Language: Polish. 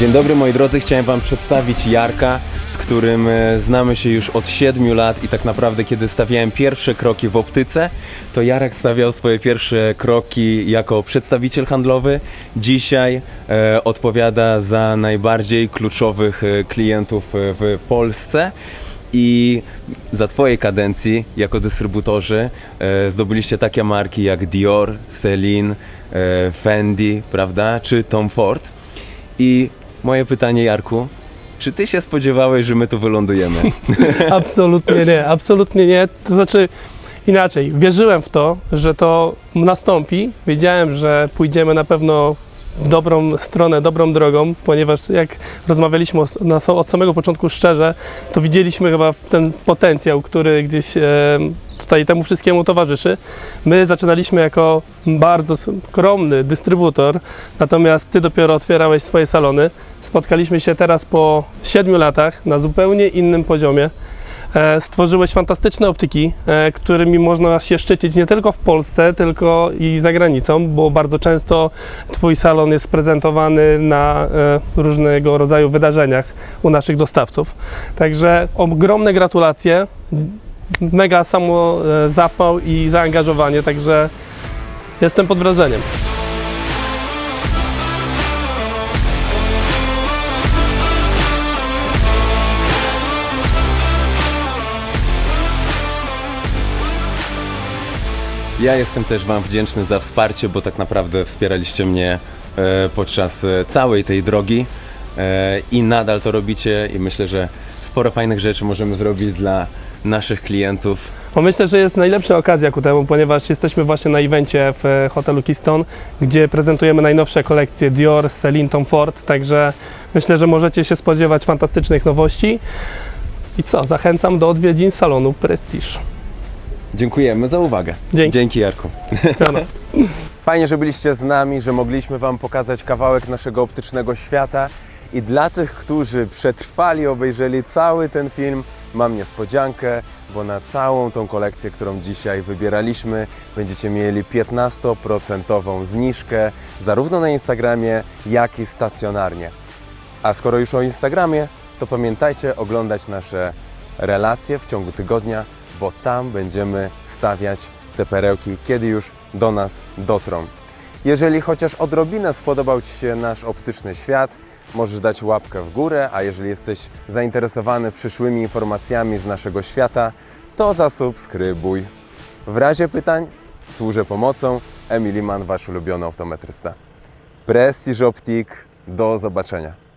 Dzień dobry moi drodzy, chciałem Wam przedstawić Jarka, z którym e, znamy się już od 7 lat i tak naprawdę kiedy stawiałem pierwsze kroki w optyce, to Jarek stawiał swoje pierwsze kroki jako przedstawiciel handlowy. Dzisiaj e, odpowiada za najbardziej kluczowych e, klientów e, w Polsce. I za Twojej kadencji jako dystrybutorzy e, zdobyliście takie marki jak Dior, Celine, e, Fendi, prawda, czy Tom Ford. I moje pytanie, Jarku, czy ty się spodziewałeś, że my tu wylądujemy? Absolutnie nie, absolutnie nie. To znaczy inaczej, wierzyłem w to, że to nastąpi. Wiedziałem, że pójdziemy na pewno w dobrą stronę, dobrą drogą, ponieważ jak rozmawialiśmy od samego początku szczerze, to widzieliśmy chyba ten potencjał, który gdzieś tutaj temu wszystkiemu towarzyszy. My zaczynaliśmy jako bardzo skromny dystrybutor, natomiast ty dopiero otwierałeś swoje salony. Spotkaliśmy się teraz po 7 latach na zupełnie innym poziomie. E, Stworzyłeś fantastyczne optyki, e, którymi można się szczycić nie tylko w Polsce, tylko i za granicą, bo bardzo często Twój salon jest prezentowany na e, różnego rodzaju wydarzeniach u naszych dostawców. Także ogromne gratulacje, mega samo zapał i zaangażowanie, także jestem pod wrażeniem. Ja jestem też Wam wdzięczny za wsparcie, bo tak naprawdę wspieraliście mnie e, podczas e, całej tej drogi e, i nadal to robicie i myślę, że sporo fajnych rzeczy możemy zrobić dla naszych klientów. Bo myślę, że jest najlepsza okazja ku temu, ponieważ jesteśmy właśnie na evencie w hotelu Keystone, gdzie prezentujemy najnowsze kolekcje Dior, Celine, Tom Ford, także myślę, że możecie się spodziewać fantastycznych nowości. I co, zachęcam do odwiedzin salonu Prestige. Dziękujemy za uwagę. Dzięki. Dzięki Jarku. Fajnie, że byliście z nami, że mogliśmy Wam pokazać kawałek naszego optycznego świata. I dla tych, którzy przetrwali, obejrzeli cały ten film, mam niespodziankę, bo na całą tą kolekcję, którą dzisiaj wybieraliśmy, będziecie mieli 15% zniżkę zarówno na Instagramie, jak i stacjonarnie. A skoro już o Instagramie, to pamiętajcie oglądać nasze relacje w ciągu tygodnia, bo tam będziemy wstawiać te perełki, kiedy już do nas dotrą. Jeżeli chociaż odrobinę spodobał Ci się nasz optyczny świat, możesz dać łapkę w górę, a jeżeli jesteś zainteresowany przyszłymi informacjami z naszego świata, to zasubskrybuj. W razie pytań służę pomocą. Emil Liman, Wasz ulubiony optometrysta. Prestige Optik, do zobaczenia.